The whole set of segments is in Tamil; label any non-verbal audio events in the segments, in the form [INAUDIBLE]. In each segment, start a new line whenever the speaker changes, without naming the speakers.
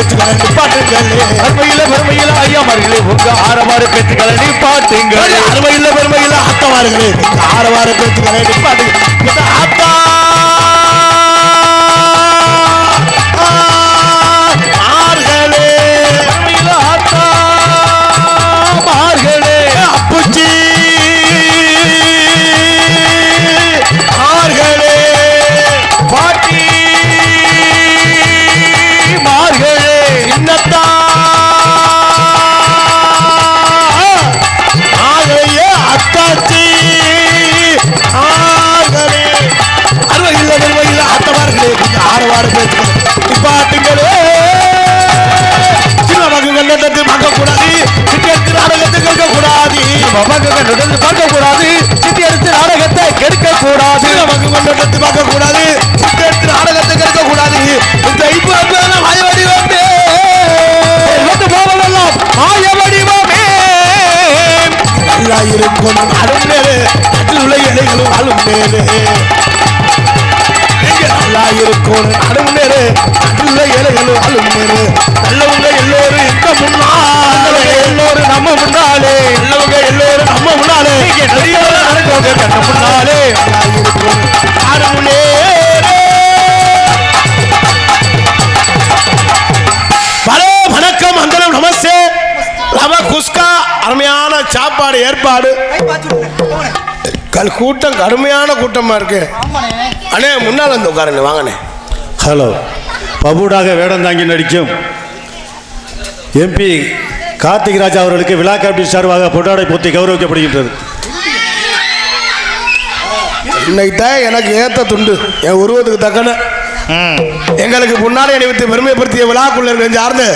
பேச்சுக்களை நிப்பாட்டுங்கள்
அருமையில பெருமையில ஐயாமார்களே உங்க ஆரவார பேச்சுக்களை நிப்பாட்டுங்கள்
அருமையில் பெருமையில் அத்தமார்களே ஆரவார பேச்சுக்களை நிப்பாட்டுங்கள் இந்த ஆத்தா
நடந்தவங்க கண்ண முன்னாலே.
ஹலோ வணக்கம் அந்தரம் நமஸ்தே. ரவ குஸ்கா அருமையான சாப்பாடு ஏற்பாடு. கல் கூட்டம் கடுமையான கூட்டமா இருக்கு. அண்ணே முன்னால் வந்து உட்காருங்க வாங்கண்ணே.
ஹலோ. பபுடாக வேடம் தாங்கி நடிக்கும் எம்பி கார்த்திக் ராஜா அவர்களுக்கு விழா சார்பாக பொட்டாடை போத்தி கௌரவிக்கப்படுகின்றது.
இன்னைக்கு தான் எனக்கு ஏத்த துண்டு. என் உருவத்துக்கு தக்கன. எங்களுக்கு முன்னாடி அணிவித்து பெருமைப்படுத்திய விழாக்குள்ளர்கள் சார்ந்து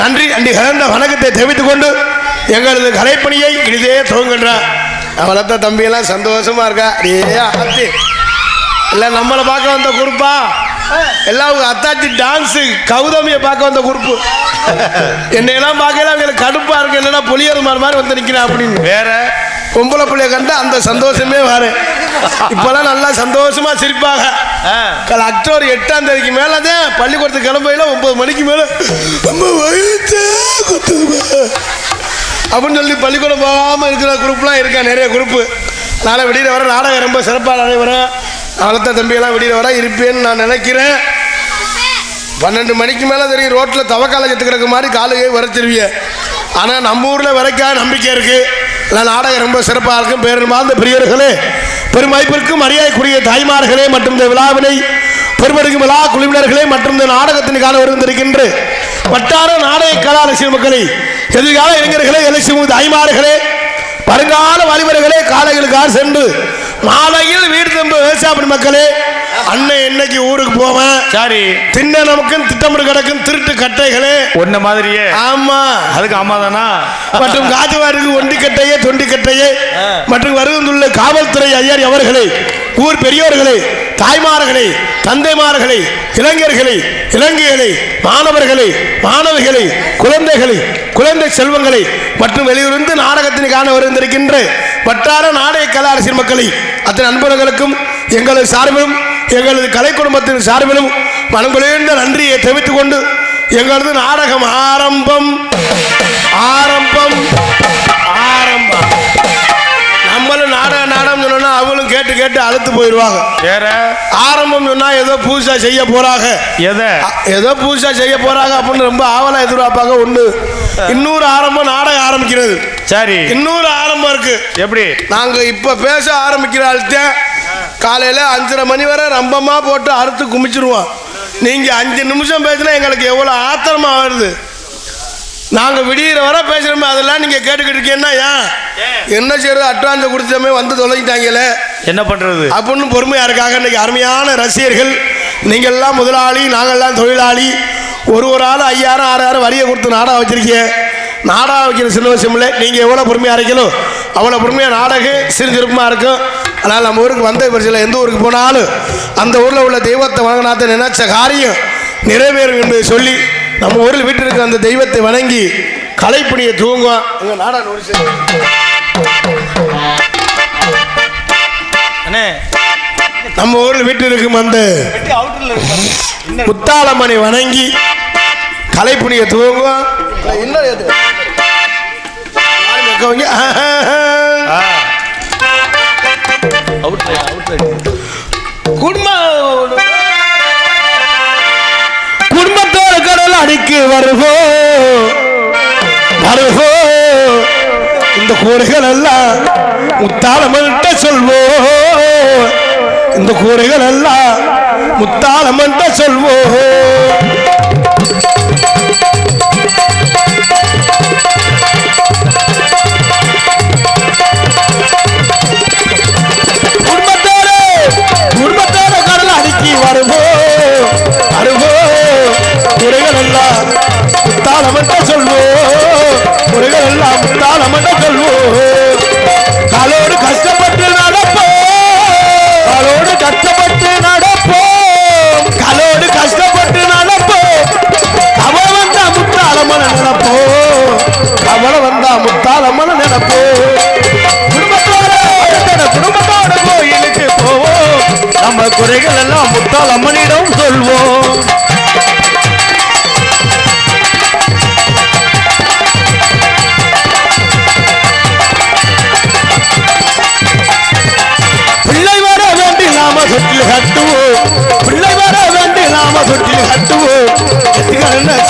நன்றி அண்டி கலந்த வணக்கத்தை தெரிவித்துக் கொண்டு எங்களது கலைப்பணியை இனிதே துவங்குகின்றான் வளர்த்த தம்பியெல்லாம் சந்தோஷமா இருக்கா? அடே ஆத்தி இல்லை நம்மளை பார்க்க வந்த குரூப்பா? எல்லாம் உங்க அத்தாச்சி டான்ஸு கௌதமியை பார்க்க வந்த குரூப்பு. என்னையெல்லாம் பார்க்கல அவங்களுக்கு கடுப்பா இருக்கு. என்னன்னா புளியர் மாதிரி வந்து நிற்கிறேன் அப்படின்னு.
வேற?
பொம்பளை பிள்ளைய கண்டு அந்த சந்தோஷமே வாரு இப்பெல்லாம் நல்லா சந்தோஷமா சிரிப்பாங்க. கல அக்டோபர் எட்டாம் தேதிக்கு மேல தான் பள்ளிக்கூடத்துக்கு கிளம்பையில ஒன்பது மணிக்கு மேல. அப்படின்னு சொல்லி பள்ளிக்கூடம் போகாம இருக்கிற குரூப்லாம் இருக்கா நிறைய குரூப்பு நாளை விடிய வர நாடகம் ரொம்ப சிறப்பாக நடைபெறும். வளர்த்த தம்பியெல்லாம் விடிய வர இருப்பேன்னு நான் நினைக்கிறேன். பன்னெண்டு மணிக்கு மேலே தெரியும் ரோட்டில் தவக்கால கற்றுக்கிறக்கு மாதிரி காலையே வரைச்சிருவிய ஆனால் நம்ம ஊரில் வரைக்காத நம்பிக்கை இருக்குது இல்லை நாடகம் ரொம்ப சிறப்பாக இருக்கும். பேருமார்ந்த பெரியவர்களே பெருமைப்பிற்கு மரியாதைக்குரிய தாய்மார்களே மற்றும் இந்த விழாவினை பெருமடுக்கும் விழா குழுவினர்களே மற்றும் இந்த நாடகத்தினுக்கான வருந்திருக்கின்ற வட்டார நாடக கலா ரசிகர் மக்களே எதிர்கால இளைஞர்களே எலட்சியம் தாய்மார்களே வருங்கால வாலிபர்களே காலைகளுக்காக சென்று மாலையில் வீடு திரும்ப விவசாய மக்களே அண்ணன் என்னைக்கு ஊருக்கு போவேன்?
சரி.
தின்ன நமக்கும் திட்டமிட்டு கிடக்கும் திருட்டு கட்டைகளே.
ஒன்ன மாதிரியே.
ஆமா.
அதுக்கு ஆமா தானா?
மற்றும் காஜுவாருக்கு ஒண்டி கட்டையே தொண்டி கட்டையே. மற்றும் வருந்துள்ள காவல்துறை ஐயர் அவர்களே ஊர் பெரியோர்களே தாய்மார்களே தந்தைமார்களே இளைஞர்களே இளைஞர்களே மாணவர்களே மாணவிகளே குழந்தைகளே குழந்தை செல்வங்களை மற்றும் வெளியிருந்து நாடகத்தினை காண வருந்திருக்கின்ற வட்டார நாடக கலா அரசியல் மக்களை அத்தனை நண்பர்களுக்கும் எங்களது சார்பிலும் எங்களது கலை குடும்பத்தின் சார்பிலும் மனங்குளிர்ந்த நன்றியை தெரிவித்துக் கொண்டு எங்களது நாடகம் ஆரம்பம். ஆரம்பம். ஆரம்பம். நம்மளும் நாடக நாடகம் சொன்னோம்னா அவங்களும் கேட்டு கேட்டு அழுத்து போயிடுவாங்க.
வேற
ஆரம்பம் சொன்னா ஏதோ புதுசா செய்ய போறாங்க.
எதை?
ஏதோ புதுசா செய்ய போறாங்க அப்படின்னு ரொம்ப ஆவலா எதிர்பார்ப்பாங்க. ஒண்ணு இன்னொரு ஆரம்பம் நாடகம் ஆரம்பிக்கிறது.
சரி.
இன்னொரு ஆரம்பம் இருக்கு.
எப்படி?
நாங்க இப்ப பேச ஆரம்பிக்கிற ஆள்கிட்ட காலையில அஞ்சரை மணி வரை ரம்பமா போட்டு அறுத்து குமிச்சிருவோம். நீங்க அஞ்சு நிமிஷம் பேசினா எங்களுக்கு எவ்வளவு ஆத்திரமா வருது. நாங்க விடியிற வர பேசுறோமே அதெல்லாம் நீங்க கேட்டுக்கிட்டு இருக்கீங்கன்னா ஏன்? என்ன செய்யறது? அட்வான்ஸ் கொடுத்தமே வந்து தொலைஞ்சிட்டாங்களே.
என்ன பண்றது?
அப்படின்னு பொறுமையா இருக்காங்க. இன்னைக்கு அருமையான ரசிகர்கள். நீங்கள் எல்லாம் முதலாளி நாங்கள்லாம் தொழிலாளி. ஒரு ஒரு ஆள் ஐயாயிரம் ஆறாயிரம் வரியை கொடுத்து நாடகம் வச்சிருக்கீங்க. நாடகம் வைக்கிற சின்ன விஷயம் இல்லை. நீங்கள் எவ்வளோ பொறுமையாக இருக்கீங்களோ அவ்வளோ பொறுமையாக நாடகம் சிறுசிறுப்பமாக இருக்கும். அதனால் நம்ம ஊருக்கு வந்த பரிசில் எந்த ஊருக்கு போனாலும் அந்த ஊரில் உள்ள தெய்வத்தை வணங்கினாத்த நினைச்ச காரியம் நிறைவேறும் என்பதை சொல்லி நம்ம ஊரில் வீட்டில் இருக்கிற அந்த தெய்வத்தை வணங்கி கலைப்பணியை தூங்குவோம் எங்கள் ஒரு சில-
அண்ணே.
நம்ம ஊரில் வீட்டில் இருக்கும் அந்த முத்தாளம்மனை வணங்கி கலைப்புனிய துவங்குவோம் இன்னும் குடும்பம் குடும்பத்தோட கடல் அடிக்கு வருவோம். வருவோம் இந்த கூறுகள் எல்லாம் முத்தாளமன்ட்ட சொல்வோம். இந்த கூறுகள் எல்லாம் முத்தாளமன்ட்ட சொல்வோம்.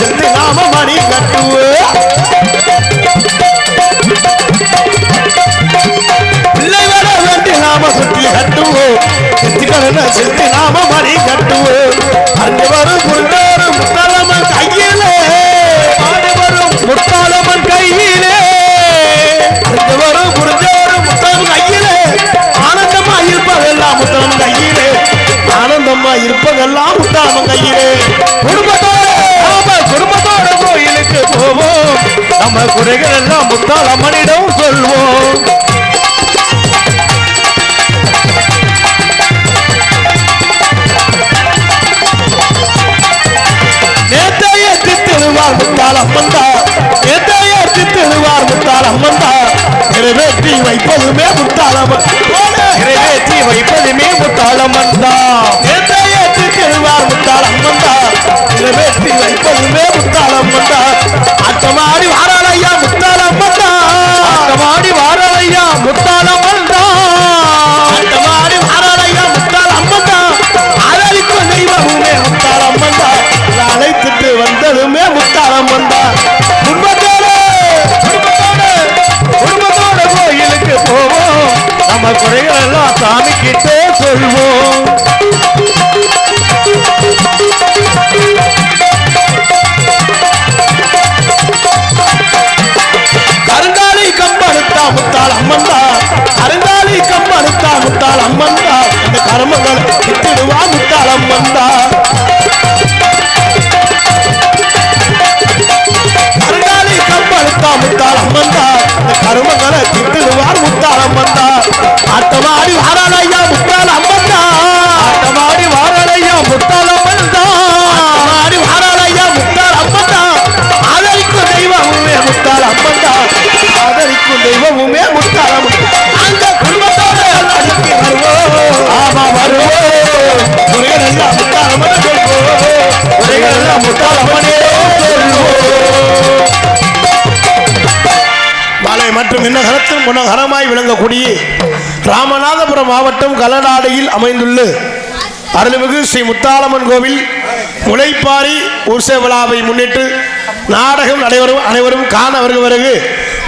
எத்துக்கள் சென்று நாம மணி கட்டுவோம் பிள்ளை வர வேண்டி நாம சொட்டில் கட்டுவோம் எத்துக்கள் சென்று நாம மணி கட்டுவோம் அன்று வரும் குருந்தோறும் முத்தாலம்மன் கையிலே. ஆடி வரும் முத்தாலம்மன் கையிலே. அன்று வரும் குருந்தோறும் முத்தாலம்மன் கையிலே. ஆனந்தமா இருப்பதெல்லாம் முத்தாலம்மன் கையிலே. ஆனந்தமா இருப்பதெல்லாம் முத்தாலம்மன் கையிலே. குடும்பத்தோட
நம்ம குறைகள் எல்லாம் முட்டாள் அம்மனிடம் சொல்வோம்.
நேத்தைய தித்திடுவார் முத்தால் அம்மந்தா நேத்தைய தித்திடுவார் முத்தால் அம்மந்தா நிறைவேற்றி வைப்பதுமே முத்தால் அம்மன்
நிறைவேற்றி வைப்பதுமே முட்டாள் அம்மன் தான்
நேத்தைய தித்திடுவார் முத்தால் அம்மந்தா நிறைவேற்றி வைப்பதுமே முத்தால்
நம்ம குறைகள் எல்லாம் சாமி கிட்டே சொல்வோம்.
மற்றும் இன்னகரத்தின் குணகரமாய் விளங்கக்கூடிய ராமநாதபுரம் மாவட்டம் கலநாடையில் அமைந்துள்ள அருள்மிகு ஸ்ரீ முத்தாளம்மன் கோவில் முளைப்பாரி உற்சவ விழாவை முன்னிட்டு நாடகம் நடைபெறும் அனைவரும் காண பிறகு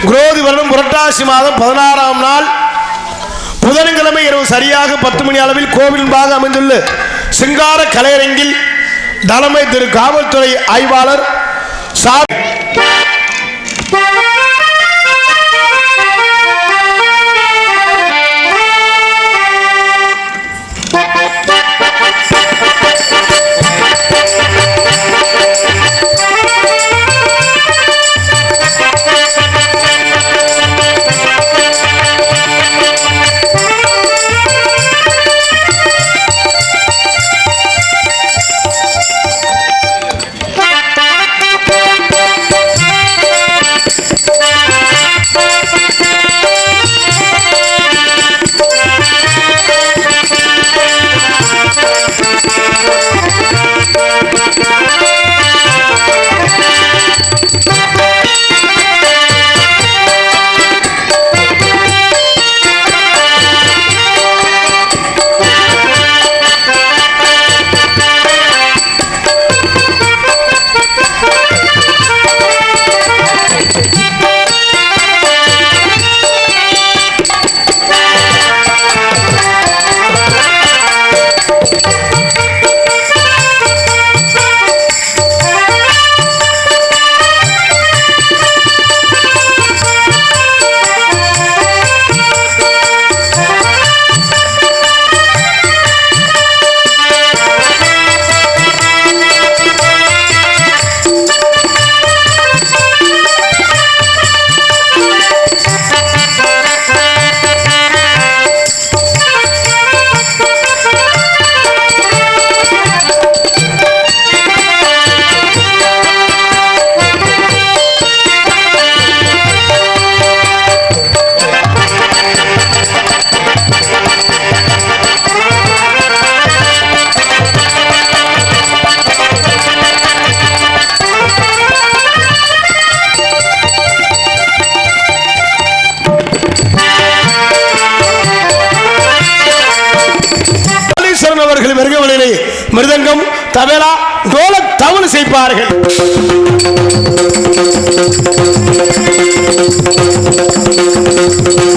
குரோதி வருடம் புரட்டாசி மாதம் பதினாறாம் நாள். புதன்கிழமை இரவு சரியாக பத்து மணி அளவில் கோவில் அமைந்துள்ள சிங்கார கலையரங்கில் தலைமை திரு காவல்துறை ஆய்வாளர் சார் தபேலா டோல தவறு செய்ப்பார்கள் you.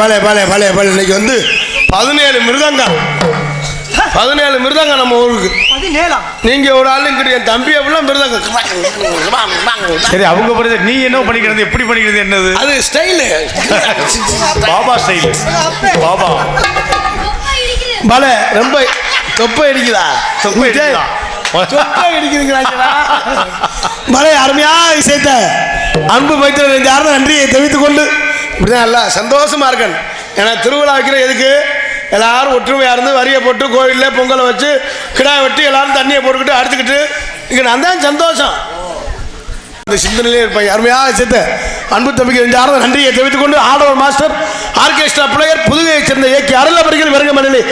பாலே பாலே பாலே பாலே. பாலே பாலே இன்னைக்கு வந்து பதினேழு மிருதங்கம். பதினேழு மிருதங்கம் நம்ம ஊருக்கு. நீங்க ஒரு ஆள் இங்கிட்டு என் தம்பி அப்படிலாம் மிருதங்கம்.
சரி அவங்க பண்ணுறது நீ என்ன பண்ணிக்கிறது எப்படி பண்ணிக்கிறது என்னது?
அது ஸ்டைலு.
பாபா ஸ்டைல். பாபா.
பாலே ரொம்ப தொப்பை அடிக்குதா?
தொப்பை அடிக்குதா?
பாலே அருமையா இசைத்த அன்பு வைத்த யாரும் நன்றியை தெரிவித்துக் கொண்டு இப்படிதான் நல்லா சந்தோஷமாக இருக்கேன் ஏன்னா திருவிழா வைக்கிற எதுக்கு? எல்லாரும் ஒற்றுமையாக இருந்து வரியை போட்டு கோயிலில் பொங்கலை வச்சு கிடா வெட்டி எல்லாரும் தண்ணியை போட்டுக்கிட்டு அடிச்சுக்கிட்டு இங்கே நான் தான் சந்தோஷம். அந்த சிந்தனையிலே இருப்பேன். அருமையாக சேர்த்த அன்பு தம்பிக்கு நெஞ்சார்ந்த நன்றியை தெரிவித்துக் கொண்டு ஆடவர் மாஸ்டர் ஆர்கெஸ்ட்ரா பிளேயர் புதுகையைச் சேர்ந்த இயக்கி அருளபரிகள் வருக மண்ணிலே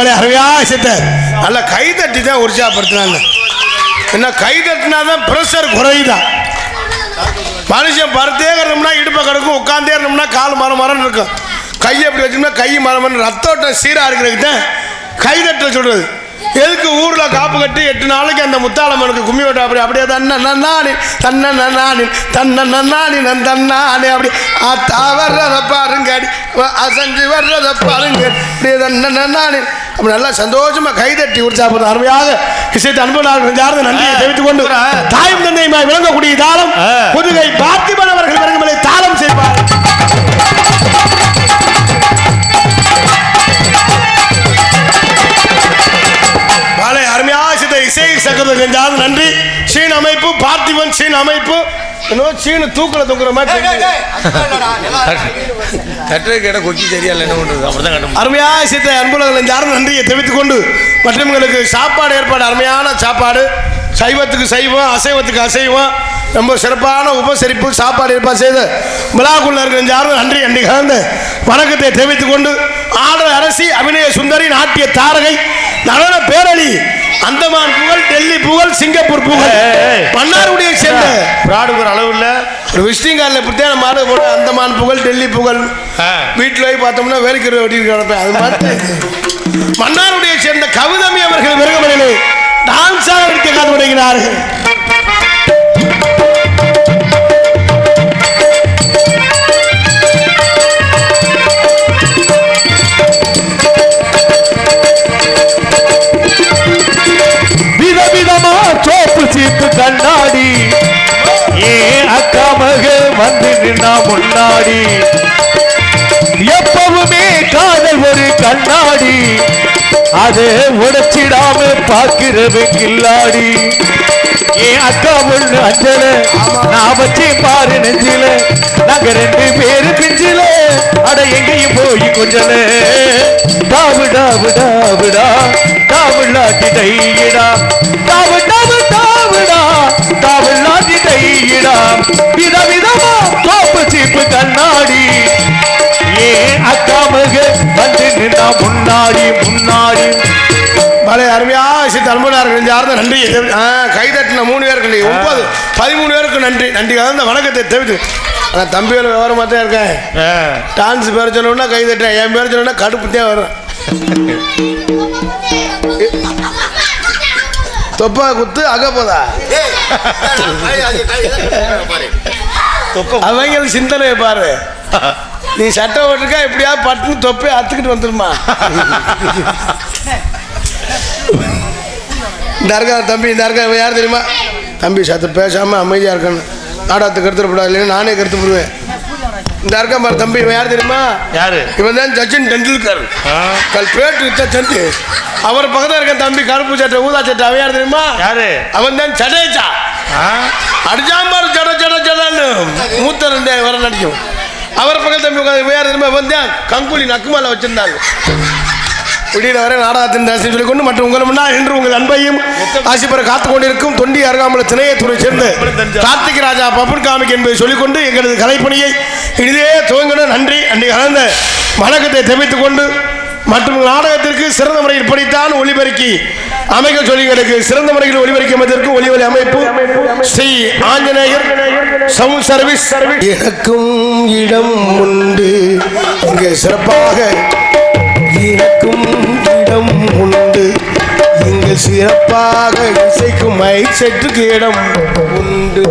ஆடவர் அருமையா சித்தர். நல்லா கை தட்டி தான் உற்சாகப்படுத்தினாங்க. என்ன கை தட்டினா தான் ப்ரெஷர் குறையுதான் மனுஷன் படுத்தே இருந்தோம்னா இடுப்பை கிடக்கும் உட்காந்தே இருந்தோம்னா கால் மரம் மரம் இருக்கும். கையை அப்படி வச்சோம்னா கை மரம் மரம் ரத்தோட்டம் சீராக இருக்கிறதுக்கு தான் கை தட்ட சொல்கிறது எதுக்கு ஊர்ல காப்பு கட்டி எட்டு நாளைக்கு அந்த முத்தாளம்மனுக்கு கும்மி ஓட்ட அப்படி? அப்படியே தன்ன நன்னானி தன்ன நன்னானி தன்ன நன்னானி நன் தன்னானி அப்படி ஆத்தா வர்றத பாருங்க அடி, வ- அசஞ்சு வர்றத பாருங்க. அப்படியே தன்ன நன்னானி அப்படி நல்லா சந்தோஷமா கைதட்டி உற்சாகப்படுத்த அருமையாக இசைத்து அன்பனாக சார்ந்த நன்றியை தெரிவித்துக் கொண்டு தாயும் தந்தையுமாய் விளங்கக்கூடிய தாளம். புதுகை பார்த்திபன் அவர்கள் வருகமலை சக்கரத்துக்கு நெஞ்சாத நன்றி. சீன் அமைப்பு பார்த்திபன் சீன் அமைப்பு. இன்னும் சீனு தூக்கல தூக்குற மாதிரி
கொக்கி தெரியல என்ன அப்படிதான்
அருமையாக சித்த அன்புலகள் யாரும் நன்றியை தெரிவித்துக் கொண்டு மற்றவங்களுக்கு சாப்பாடு ஏற்பாடு அருமையான சாப்பாடு. சைவத்துக்கு சைவம் அசைவத்துக்கு அசைவம். ரொம்ப சிறப்பான உபசரிப்பு சாப்பாடு ஏற்பாடு செய்து. விழாக்குள்ள இருக்கிற யாரும் நன்றி அன்றி கலந்து வணக்கத்தை தெரிவித்துக் கொண்டு ஆடல் அரசி அபிநய சுந்தரி நாட்டிய தாரகை நடன பேரழி அந்தமான் புகழ் டெல்லி புகழ் சிங்கப்பூர் புகழ். மன்னாருடைய சேர்ந்த
ப்ராடுக்கு ஒரு அளவு இல்ல.
ஒரு விசிட்டிங் கார்டில் இப்படித்தான் நம்ம ஆடு போட அந்தமான் புகழ் டெல்லி புகழ். வீட்டில் போய் பார்த்தோம்னா வேலைக்கு வெட்டி கிடப்பேன். அது மாதிரி. [LAUGHS] மன்னாருடைய சேர்ந்த கவிதமி அவர்கள் மிருகமலையிலே டான்ஸாக நடிக்க காத்து வருகிறார்கள்
அது உடைச்சிடாம பாக்குறது கில்லாடி. என் அக்கா ஒண்ணு அஞ்சல நான் வச்சு பாரு நெஞ்சில. நாங்க ரெண்டு பேரு பிஞ்சில அட எங்கேயும் போய் கொஞ்சல. டாபு டாபு டாபுடா டாபுள்ளாட்டி டையிடா டாபு டாபு டாபுடா டாபுள்ளாட்டி டையிடா விதவிதமா சோப்பு சீப்பு கண்ணாடி. ஏ அக்கா மக
அருமையாக சித்த அன்பனார்கள் யாரும் நன்றி. ஆ, கை தட்டின மூணு பேருக்கு இல்லை ஒன்பது பதிமூணு பேருக்கு நன்றி. நன்றி கலந்த வணக்கத்தை தெரிவித்து. ஆனால் தம்பியோட விவரமாக தான் இருக்கேன். டான்ஸ் பேர் சொன்னோம்னா கை தட்டுறேன் என் பேர் சொன்னோம்னா கடுப்பு தான் வரும் தொப்பா குத்து அகப்போதா அவங்களுக்கு சிந்தனை பாரு. நீ சட்டை ஓட்டிருக்கா எப்படியா பட்டுன்னு தொப்பை அத்துக்கிட்டு வந்துருமா? [LAUGHS] இந்த இருக்கா தம்பி இந்த இருக்கா இவன் யார் தெரியுமா? தம்பி சத்து பேசாம அமைதியா இருக்கணும். நாடகத்துக்கு எடுத்துடக்கூடாது இல்லைன்னா நானே கருத்து போடுவேன். இந்த இருக்கா பாரு தம்பி இவன் யார் தெரியுமா?
யாரு?
இவன் தான் சச்சின் டெண்டுல்கர். கல் பேட்டு வித்த சந்து. அவர் பக்கத்தில் இருக்க தம்பி கருப்பு சட்டை ஊதா சட்டை அவன் யார் தெரியுமா?
யாரு?
அவன் தான் சடேச்சா அடிச்சாம்பாரு ஜட ஜட ஜடன்னு மூத்த ரெண்டு வர நடிக்கும். அவர் பக்கத்து தம்பி இவன் யார் தெரியுமா? இவன் தான் கங்குலி நக்குமால வச்சிருந்தாங்க. விடியில வரை நாடகத்தின் சொல்லிக் சொல்லிக்கொண்டு மற்றும் உங்கள் முன்னால் இன்று உங்கள் அன்பையும் ஆசி பெற கொண்டிருக்கும் தொண்டி அருகாமல திணையத்துறை சேர்ந்து கார்த்திக் ராஜா பப்புன் காமிக் என்பதை சொல்லிக்கொண்டு எங்களது கலைப்பணியை இனிதே துவங்கின நன்றி. அன்றைக்கு கலந்த வணக்கத்தை தெரிவித்துக் கொண்டு மற்றும் நாடகத்திற்கு சிறந்த முறையில் படித்தான் ஒளிபெருக்கி அமைக்க சொல்லி சிறந்த முறையில் ஒளிபெருக்கி அமைத்திற்கு ஒளிவலி அமைப்பு ஸ்ரீ ஆஞ்சநேயர் சவுண்ட் சர்வீஸ். எனக்கும் இடம் உண்டு. இங்கே சிறப்பாக எனக்கும் இடம் உண்டு இங்கு சிறப்பாக இசைக்கும் மைக் செட்டுக்கு இடம் உண்டு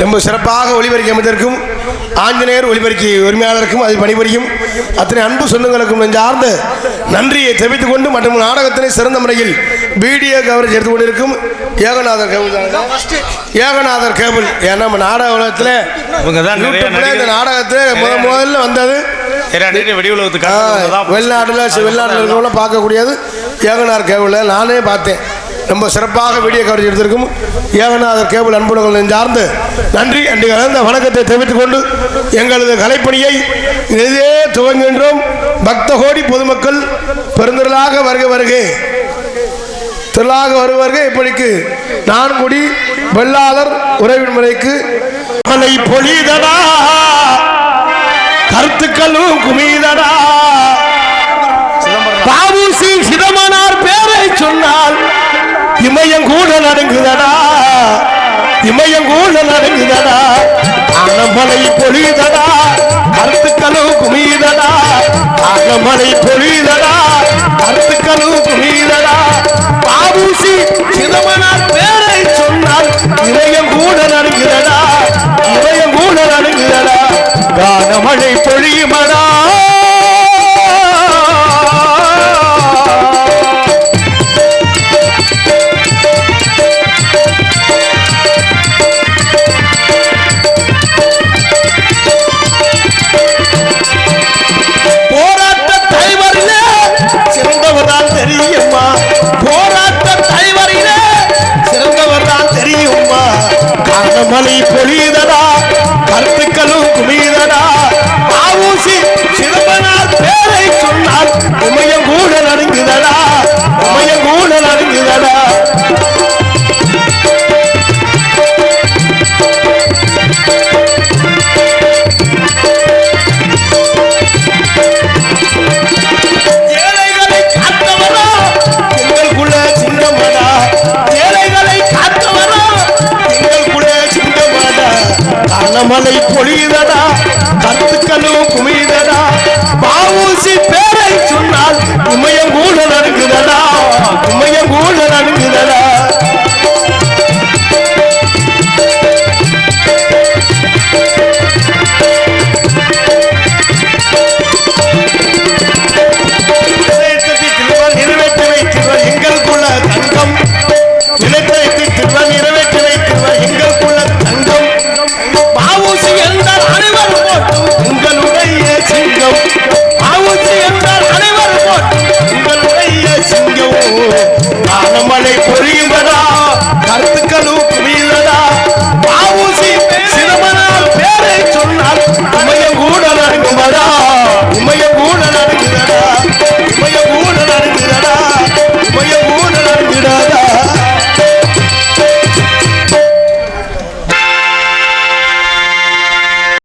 ரொம்ப சிறப்பாக ஒளிபரிக்க அமைத்திருக்கும் ஆஞ்சநேயர் ஒளிபரிக்கை உரிமையாளருக்கும் அது பணிபுரியும் அத்தனை அன்பு சொந்தங்களுக்கும் நெஞ்சார்ந்த நன்றியை தெரிவித்துக் கொண்டு மற்றும் நாடகத்தினை சிறந்த முறையில் வீடியோ கவரேஜ் எடுத்து கொண்டிருக்கும் ஏகநாதர் கேபிள். ஏகநாதர் கேபிள் ஏன்னா நம்ம நாடக உலகத்தில்
இவங்க தான் நிறைய
யூடியூப்ல இந்த. நாடகத்தில் முத முதல்ல வந்தது வெளிநாட்டுல வெளிநாட்டுல இருக்கவங்கள பார்க்கக்கூடியது. ஏகனார் கேபிள் நானே பார்த்தேன். ரொம்ப சிறப்பாக வீடியோ கவரேஜ் எடுத்திருக்கும். ஏகநாதர் கேபிள் அன்புடன் சார்ந்து நன்றி அன்று கலந்த வணக்கத்தை தெரிவித்துக் கொண்டு எங்களது கலைப்பணியை இதே துவங்குகின்றோம். பக்த கோடி பொதுமக்கள் பெருந்திரளாக வருக வருகே. திரளாக வருவார்கள் இப்படிக்கு நான்குடி வெள்ளாளர் உறவின் முறைக்கு. பொழிதடா கருத்துக்களும் குமிதடா. பாபு சிங் சிதம்பரம் சொன்னால் இமயங்கூட நடுங்குதடா. இமயங்கூட நடுங்குதடா. அகமலை பொழிதடா. கருத்துக்களும் குமியுதடா அகமலை பொழிதடா. கருத்துக்களும் குமியுதடா பாபூசி சிதமனார் பேரை சொன்னால் இமயங்கூட நடுங்குதடா. இமயங்கூட நடுங்குதடா
கானமழை பொழியுமடா.
போராட்ட தலைவரிலே கருத்துக்களும் Amalai Poliyada